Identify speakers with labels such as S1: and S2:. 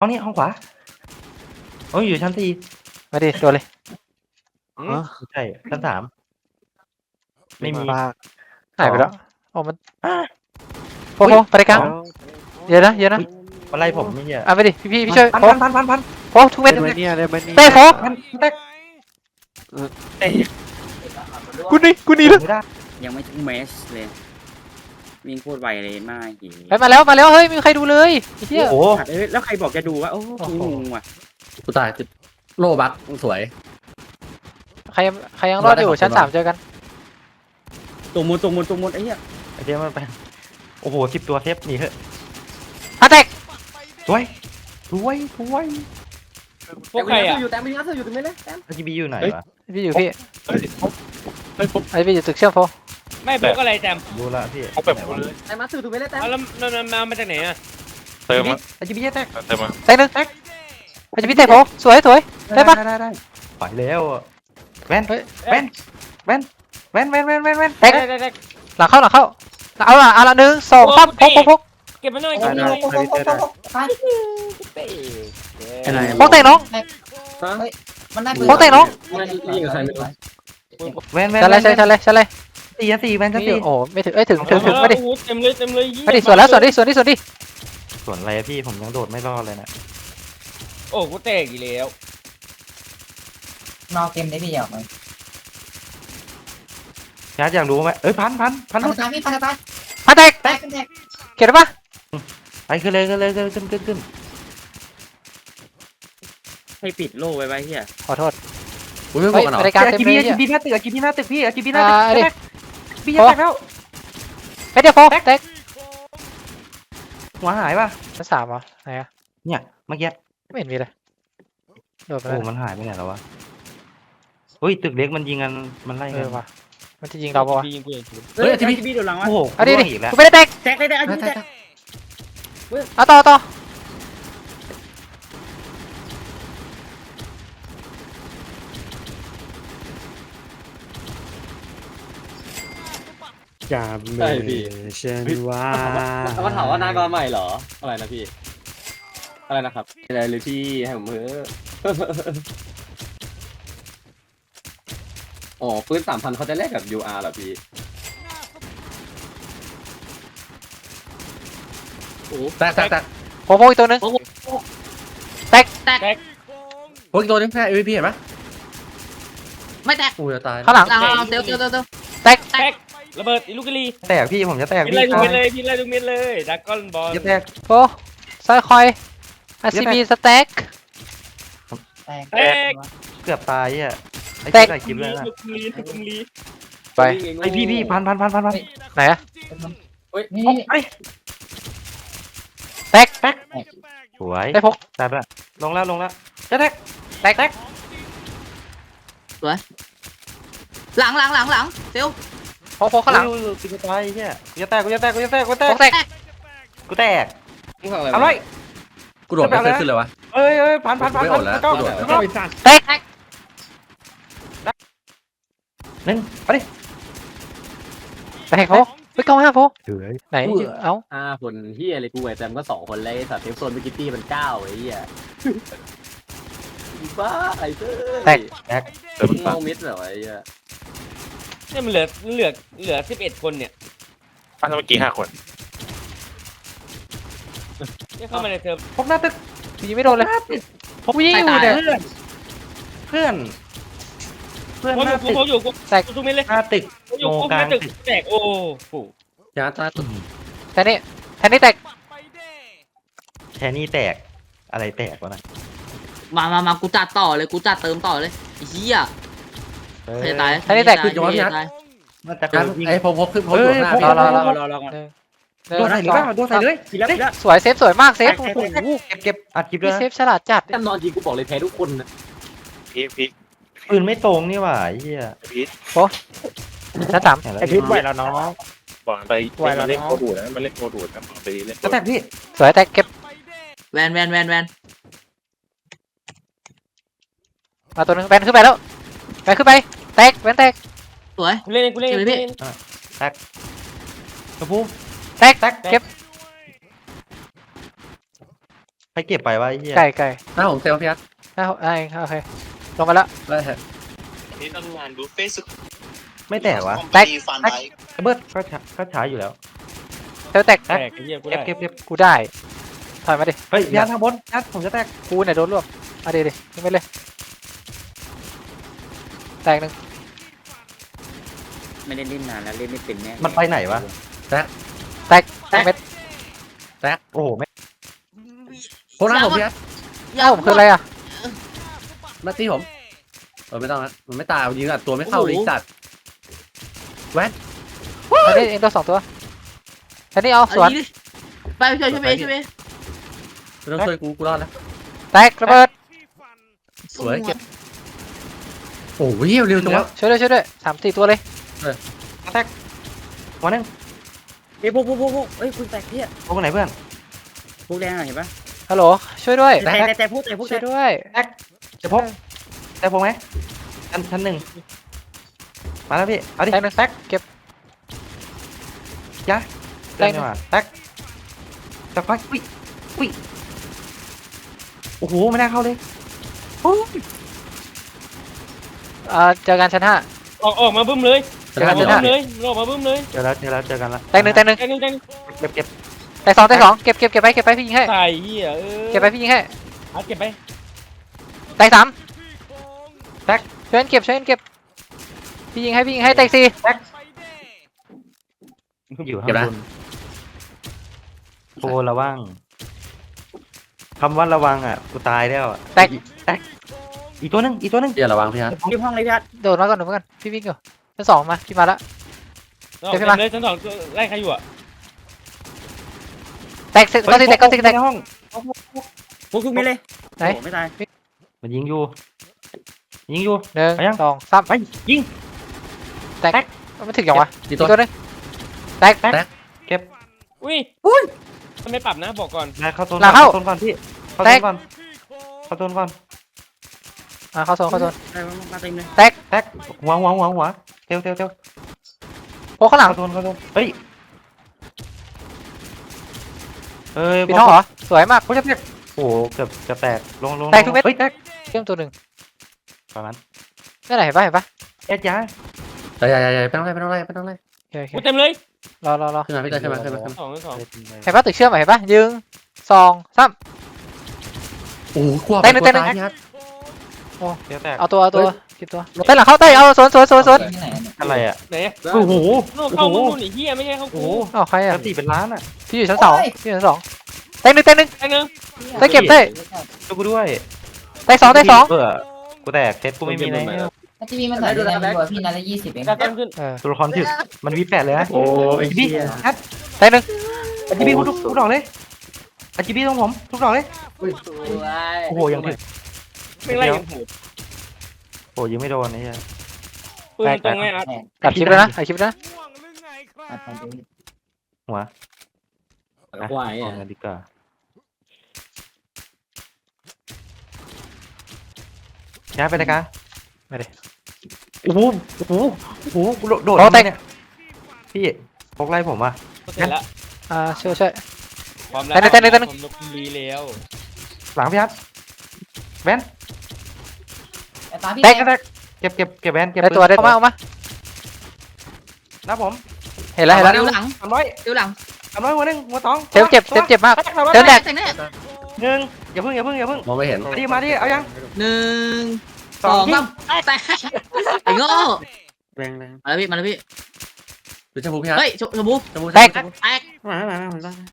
S1: ห้องนี้ห้องขวาโอ้ยอยู่ชั้นสี่
S2: มาดิโดนเลย
S3: อืม
S2: อ๋อ
S1: ไม่ใช่ชั้นสามไม่มี
S2: มากหายไปแล้วโอ้มัน
S1: อะ
S2: โฟโฟไปกลางเยอะนะเยอะนะ
S1: อะไรผมไม่เหี้ย
S2: อะไปดิพี่พี่พี่ช่วย
S1: พัน
S2: โฟ
S1: พันพันพันพัน
S2: โฟทุกเม็ด
S3: ได้ไหมเนี่ยได้ไหมเนี่ย
S2: เต้โฟ
S1: พันแตก
S2: กูหนี่กูหนี่แล้ว
S1: ไม่ได้
S4: ยังไม่ถึงเมสเลย วิ่งโคตรไวเลยมากหี
S2: ไปมาแล้วมาแล้วเฮ้ยไม่มีใครดูเลยไอ้เหี้ย
S1: โอ้โห
S4: เอ้ยแล้วใครบอกจะดูวะโอ้กูงงว่ะ
S5: กูตายติดโลบักสวย
S2: ใครยังใครยังรอดอยู่
S5: รอดได้
S2: ชั้น
S5: ขอบคุณ
S2: สามเจอกัน
S4: ตัวมูลตัวมูลตัวมูลไอ้เหี้ย
S1: ไอเดียมันไปโอ้โหสิบตัวเซฟหนีเถอะ
S2: อะแตก
S1: สวยสวยสวย
S3: พวกใครอะ
S6: อยู่แต่ไม่งั้นอยู่ตรงนี้เลยแต้ม
S1: อาจีบีอยู่ไหนวะ
S2: พี่อยู่พี่
S5: เฮ้ยเฮ้ยผม
S2: ไอ้พี่อยู่ตึกเชื่อมโฟ
S3: ไม่พวกอะไรแจม
S1: ดูละพี่
S7: เขาแบบ
S1: ไหนวะ
S6: แต่มาสื่อตรงนี้เลยแต้ม
S3: เอาแล้วมันมันมามาจากไหนอะ
S7: เติมมา
S1: อาจีบีแตก
S7: เติมมา
S2: แตกหนึ่งไอ้จะพี่แตกโฟสวยสวยได้ปะ
S1: ได้ได้ไปแล้วอะแว่น
S2: เฮ้ย
S1: แว่นแว่นแว่นแว่นแว่นแว่นแว่น
S2: แตก
S3: ได้ได้ได้
S2: หลังเข้าหลังเข้าเอาละเอาละหนึ่งสองสามพกพกพก
S3: เก็บมาหน่อย
S1: ได้
S3: เก็บมาห
S1: ได้
S3: น่อย
S1: ได้ได้
S5: ไอ้นาย
S2: พกแตกน้อง
S6: มันน่า
S2: พกแตกน้อง
S5: ยิงกับใครไม่รู้
S1: แว่นแว่น
S2: ชั้นเลยชั้นเลยชั้นเลย
S1: สี่ชั้นสี่แว่นชั้น
S2: นี่
S1: สี่
S2: โอ้ไม่ถึงเอ้ยถึงถึงถึงมาดิ
S3: โอ้โหเต็มเลยเต็มเลยยี่
S2: มาดิสวนแล้วสวนดิสวนดิสวนดิ
S1: ส่วนอะไรอะพี่ผมยังโดดไม่รอดเลยนะ
S3: โอ้กูแตกอีกแล้ว
S6: นอกเกมได้พี่อยากไหม
S1: ชาร์จอยากรู้ไหมเอ้ยพันพันพัน
S6: พัน
S1: รุด
S6: ตายพี่พันตาย
S2: มาแตก
S6: แตกเป็นแตก
S2: เก็บได้ปะ
S1: ไปขึ้นเลยขึ้นเลยขึ้นขึ้นขึ้นขึ้น
S4: ใครปิดโล่ไว้ไว้เหี้ย
S2: ขอโทษ
S5: กูไม่บ
S2: เฮ้
S5: อยกกันเหรอ
S2: รายการ
S1: อา
S2: เต็ม
S1: จี
S2: เล
S1: บี
S2: ย
S1: อาจี
S2: เนี่ย
S1: บีหน้าตึกอาจีบีหน้าตึกพี่อาจีบีหน้าตึก
S2: อ่าดิ
S1: แตก พี่จะแตกแล้ว
S2: เฮ้ยเดี๋ยวโฟแตก
S1: หัวหายป่ะ
S2: ชั้นสามเหรอไหนอะ
S1: เนี่ยเมื่อกี้
S2: ไม่เห็นมีเลยโดดไป
S1: โอ้
S2: แล้ว
S1: มันหายไปไหนแล้ววะเฮ้ยตึกเล็กมันยิงกันมันไล่
S2: เอ
S1: กั
S2: อนว่ะมันจะยิงเราปะวะ
S3: พี่ยิงกูยิงกู
S4: เฮ้ยทีวีทีวีเดี๋ยวหลังวะ
S1: โอ้โห
S2: เอาดิดิ
S1: ร่วงอีกแล้ว
S2: กูไม่ได้แตก
S4: แตกเลยแตกแตกแตก
S2: เอาต่อต่อ
S3: อย่า
S8: ใช่พี่
S3: ฉันว่า
S8: แล้วก็ถามว่านายมาใหม่เหรอ อะไรนะพี่ อะไรนะครับอะไรเลยพี่ให้ผมเพ้อ อ๋อปืนสามพันเขาจะแลกกับ UR เหรอพี่
S5: แตกแตกแตก
S2: โฟโฟอีกตัวหนึง
S5: โอ้ยตัวนึงแค่ MVP เห็นปะ
S6: ไม่แตก
S5: กูจะตาย
S2: ข้างหลัง
S6: หลังเราเตียวเตียวเตียวเตียว
S3: แตก ระเบิดอีลูกกะลี
S1: แตกพี่ผมจะแตก
S3: พิน
S1: พี่
S3: ไล่ทุกเม็ดเลยพินไล่ทุกเม็ดเลยดักก้อนบอล
S1: จะแตก
S2: โฟซ้ายคอย RCB สแต็ก
S6: แตก
S3: แตก
S1: เกือบตายอะไอ้
S2: แตก
S1: ที่ใส่คลิปเลยนะ
S3: ลูกกะลีลูกกะลี
S2: ไป
S1: ไอ้พี่พี่พันพันพันพันพัน
S2: ไหนอะ
S6: นี่
S1: ไอ้
S2: แตกแตก
S1: สวย
S2: ได้พก
S1: ตัดละลงแล้วลงแล้วจะแตก
S2: แตกแตก
S6: หลังหลังหลังหลังเตียว
S2: โฟโฟข้างหลัง
S1: อุ้ยอุ้ยอุ้ยกูจะตายไอ้เนี่ยกูจะแตกกูจะแตกกูจะแตกกูจะแต
S2: โฟ
S1: ก
S2: แตก
S1: กูแตก
S8: มึงทำอะไร
S1: เอาเลย
S5: กูโดดไม่เคยขึ้นเลยวะ
S1: เอ้ยเอ้ยพันพันพัน
S5: ไม่
S1: พั
S5: อดแล้ว
S1: ก็
S5: กูโดดแล้ว
S1: ก็
S2: แตก
S1: หนึ่งไปดิ
S2: แตกโฟไปเก้าห้าโฟ
S1: เฮ้ย
S2: ไหนเอ้า
S8: ห้าคนเฮียอะไรกูไอ้แซมก็สองคนเลยสัตว์เทปโซนวิกิตี้มันเก้าไอ้เหี้ยบ้าไอ้เต้ย
S2: แตก
S7: เติม
S8: มึง
S7: มา
S8: เอามิดเหรอไอ้เหี้ย
S3: เนี่ยมันเหลือเหลือเหลือสิบเอ็ดคนเนี่ย
S7: พันเมื่อกี้ห้าคน
S3: เนี่ยเข้ามาในเทอม
S1: พกหน้าตึก
S2: ยิงไม่โดนเลยผมยิงอยู่เนี่ย
S1: เพื่อน เพื่อน
S3: พอ
S1: ห
S3: อยู่
S1: น้า
S3: กู
S1: ตึก
S3: พออยู่กู
S2: แตก
S3: กูทุกเม็ดเลย
S1: หน้าตึก
S3: พออยู่กู
S1: โง่กลาง
S3: แม่ตึกแตกโอ้โห
S5: ยาตายตุ่ม
S2: แทนนี่แทนนี่แตก
S1: แทนนี่แตกอะไรแตกวะนะ
S6: มามามากูจัดต่อเลย กูจัดเติมต่อเลยไอ้เหี้ย
S1: เอ้ย
S6: ใครตาย
S2: แทนนี่แตก
S6: ครตาย
S1: มันจะ
S5: การไอ้พอพบขึ้นพบอยู่หน้า
S2: รอรอรอ
S4: รอรอก่อน
S1: โดนใส่หรือเปล่าโดนใส่เลย
S4: ทีแล้วทีล้ว
S2: สวยเซฟสวยมากเซฟโอ้โห
S1: เก็บเก็บอัดคลิปด้ว
S2: พี่
S1: ย
S2: เซฟฉลาดจัด
S8: แซมนอนจริงกูบอกเลยแพ้ทุกคนนะ
S7: พีคพีค
S1: ปืนไม่ตรงนี่หว่าไอ้เหี้ย
S7: พีค
S2: ชั้นสาม
S1: เห็นแล้ว
S3: ไอพิษไหวแล้วน้อง
S7: บอกไป
S3: ไหวแล้ว
S7: มาเล่น
S3: เนอะ
S7: โคดูดนะมาเล่นโคดูดนะบอกไปเล่นโคดู
S1: แต
S7: ด
S1: กพี่
S2: สวยแตกเก็บ
S6: แวนแวนแวนแวน
S2: มาตัวนึงแบนขึ้นไปแล้วแบนขึ้นไป แตกแบนแตก
S6: สวย
S3: กูเล่นเองกูเล่นเอง
S6: เจอ
S3: กู
S6: พี่
S3: เล่นเอง
S1: กระพู
S2: แตกแตกเก็บ
S1: ไปให้เก็บไปวะไอ้เหี้ย
S2: ไก่ไก่
S5: หน้าผมเซลพี่ฮัท
S2: ได้ได้โอเคลงมาแล้ว
S5: ได้ฮะ
S9: นี่ทำงานบุฟเฟ่ต์สุด
S1: ไม่แตกวะ
S2: แตก
S9: ฟันไว้
S1: เบิร์ดก็ช้าก็ช้าอยู่แล้ว
S2: เทลแตก
S3: แตกไอ้เหี้ยกู
S1: เก็บ
S3: ได้
S1: เก็บเก็บ
S2: กูได้ถอยมาดิ
S1: เฮ้ยยัดทางบนยัดผมจะแตก
S2: กูเนี่ยโดนรวบมาดิดิยิงไปเลย แตกหนึ่ง
S4: ไม่ได้เล่นนานแล้วเล่นไม่เป็นแน่
S1: มันไปไหนวะ
S2: แตกแตกเม็ด
S1: โอ้โหไม่
S5: โค้งหน้าผมพี่ฮัท
S2: เอ้าผมคืออะไรอะ
S5: มาตีผมเออไม่ต้องนะมันไม่ตายเอายิงอัดตัวไม่เข้าเลยอีกจัด
S2: แค่นี้เองตัวสองตัวแค่นี้เอา
S6: เอา
S2: สวน
S6: ดิไปช่วยช่วยไปช่วยไป
S5: ไม่ต้องช่วยกูกูรอดแล้ว
S2: แตกระเบิด
S5: สวยเก็บโอ้ยเร็วจังวะ
S2: ช่วยด้วยช่วยด้วยสามสี่ตัวเลย
S1: แตกวันนึง
S4: เฮ้ยพวกพวกพวกพวกเฮ้ยคุณแตกเพี้ย
S1: พวกไหนเพื่อน
S4: พวกแดงอะเห็นปะ
S2: ฮัลโหล ช่วยด้วย
S4: แตกแตกแตกพวกแตกพวกแต
S2: ช่วย
S4: ก
S2: ด้วย
S1: จะพกจะพกไหมชั้นชั้นหนึ่งมาแล้วพี่เอาดิ
S2: แตกหนึ่งแตกเก็บ
S1: จ้ะ
S2: แตกหนึ่ง
S1: มาแตกจะไปอุ้ยอุ้ยโอ้โหไม่น่าเข้าเลยโอ้ย
S2: อ่าเจอกันชั้นห้า
S3: ออกออกมาบึ้มเลย
S2: เจอกัน
S3: ออก
S2: เจอกั
S3: มานบึ้มเลยออกมาบึ้มเลย
S1: เจอแล้วเจอแล้วเจอกันแล้ว
S2: แตกหนึ่งแตกหนึ่ง
S3: แตงหนึ่งแตง
S1: เก็บเก็บ
S2: แตกสองแตกสองเก็บเก็บเก็บไปเก็บไปพี่ยิงให้
S3: ตายเหี้ยเออ
S2: เก็บไปพี่ยิงให้
S3: เอาเก็บไป
S2: แตกสามแตกช่วยกันเก็บช่วยกันเก็บพี่ยิงให้พี่ยิงให้แตกสี่
S1: อยู่ข้างบนโอ้ระวังคำว่าระวังอะกูตายแล้วอะ
S2: แตก
S1: แตกอีกตัวหนึงอีกตัวหนึง
S5: อย่าระวังพี่ฮัท
S4: รีบห้องเลยพี่ฮัท
S2: โดดมาก่อนโดดมาก่อนพี่วิ่งอยู่ ชั้นสองมาพี่มาละ
S3: ออก
S2: เก็บให้
S3: เต็
S2: มา
S3: มเลยชั้นสองไล่ใครอยู่อะ
S2: แตกเสร็จก็สิแตกก็สิแตก
S1: ในห้อง
S4: พวกทุกมีเลย
S2: ไหน
S4: โอ้โไม่ตาย
S1: มันยิงอยู่ ยิงอยู่
S2: หนึ่ง
S1: ไปยัง
S2: สองสาม
S1: ไปยิง
S2: แตกไม่ถึงยังวะ
S5: อี
S2: อี
S5: ก
S2: ก
S5: ตัว
S2: ตัวหนึงแตก
S1: เก็บ
S3: อุ้ยทำไมปรับนะบอกก่อน
S1: นายเข้าโซน
S2: หลังเข้า
S1: โซนก่อนพี่เข้า
S2: แต
S1: โซ
S2: ก
S1: นก่อนเข้าโซนก่อน
S2: อ่าเข้าโซนเข้าโซน
S4: ได้มาเต็มเลย
S1: แตกหัวหัวหัวหัว เทวเทวเทว
S2: โอ้ข้างหลัง
S1: เข้าโซนเข้าโซนเฮ้ยเอ้ย
S2: ปิดห้องเหรอ สวยมาก
S1: โอ้ยจะแตกโอ้โหเกือบจะแตกลงลง
S2: แตกทุกเม็ด
S1: เฮ้ยแตก
S2: เชื่อมตัวหนึ่ง
S1: ประมาณ
S2: นี่ไหนเห็นปะเห็นปะ
S1: เอ็ดยา
S5: อย่าอย่าอย่าไม่ต้องไล่ไม่ต้องไล่ไม่ต้องไล่
S2: โอเคโอเค
S3: กูเต็มเลย
S2: รอรอรอ
S5: ขึ้นมาพี่เตยขึ้นมาขึ้นมาขึ้นมา
S3: สองสอง
S2: เห็นปะตึกเชื่อมอะเห็นปะยืงสองสาม
S5: โอ้โหกลัว
S2: เต้นหนึ่ง
S5: กลัว
S2: เต้นหนึ่ง
S5: ตายพี่ฮัท
S1: เดี๋ยวแตก
S2: เอาตัวเอาตัว เก็บตัวเต้นหลังเข้าเต้นเอาสวนสวนสวนสวน
S1: อะไรอะ
S3: ไหน
S1: โอ้โห
S3: โน่นเข้ามึงนู่นไอ้เหี้ยไม่ใช่เข้า
S1: โอ้
S3: กู
S1: โห
S2: เอาใครอะ
S1: ปกติเป็นล้านอะ
S2: พี่อยู่ชั้นสองพี่อยู่ชั้นสองเต้นหนึ่งเต้นหนึ่ง
S3: แตงหนึ่ง
S2: เต้นเก็บเต้น
S1: ช่วยกูด้วย
S2: เต้นสองเต้นสอง
S1: เออกูแตกเซตกูไม่มีแล้ว
S6: ทีวีมันใส่ได้ไหมบอกพี่นัดละยี่สิบเอง
S3: แต้มขึ้น
S2: เออ
S1: ตัวละครถึกมันวีแปดเลยนะ
S5: โอ้ไอ้
S1: จี
S5: เหี้
S1: บี้
S5: ย
S1: ฮัท
S2: เต้นหนึ่ง
S1: จีบี้ทุกทุกดอกเลยอาจีบี้ต้องผมทุกดอกเลยโอ้โหยังถึก
S3: ไม่ไล่กันหู
S1: โอ้ยังไม่โดนนี่
S3: ปืนมันตรงไงอะ
S2: ตัดคลิปแล้วนะตัดคลิปแล้วนะ
S1: หัว
S8: ควาย
S1: ออ
S8: อะ
S1: กมาดีกว่าย้ายไปเลยกะ
S2: มาดิ
S1: โอ้โหโอ้โหโอ้โหกูโดดโดด
S2: โอ้แตก
S1: เนี่ยพี่พกไล่ผมอะ
S3: ก็เสร็จแล้ว
S2: อ่าช่วยช่วย
S3: พร้อมแล้ว
S2: เต้นหนึ่งเต้นหนึ่ง
S3: ผมยกรีแล้ว
S1: หลังพี่ฮัทแวน
S2: แตก
S1: แตกเก็บเก็บเก็บแวนเก็บ
S2: ได้ตัวได้ตัวมาเอามา
S1: นะผม
S2: เห็นแล้วเห็นแล้ว
S6: เดี๋ยวหลัง
S1: สามร้อย
S6: เดี๋ยวหลัง
S1: สามร้อยหัวหนึ่งหัวสอง
S2: เจ็บเจ็บเจ็บเจ็บมาก
S1: แตกสามร้อย
S2: เดินแตก
S6: แตก แน่
S1: หนึ่งอย่าเพิ่งอย่าเพิ่งอย่าเพิ่ง
S5: มองไม่เห็น
S1: มาดิมาดิเอายัง
S6: หนึ่ง
S1: ส
S6: ส
S1: อ
S6: องง
S1: ยิ
S6: สางมแตกไอ้โง่
S5: แรงแรง
S6: มาแล้วพี่มาแล้วพี่
S5: ดูชมพูพี่ฮัท
S6: เฮ้ยชมพู
S5: ชมพู
S2: แตก
S6: แตก
S5: มามามามา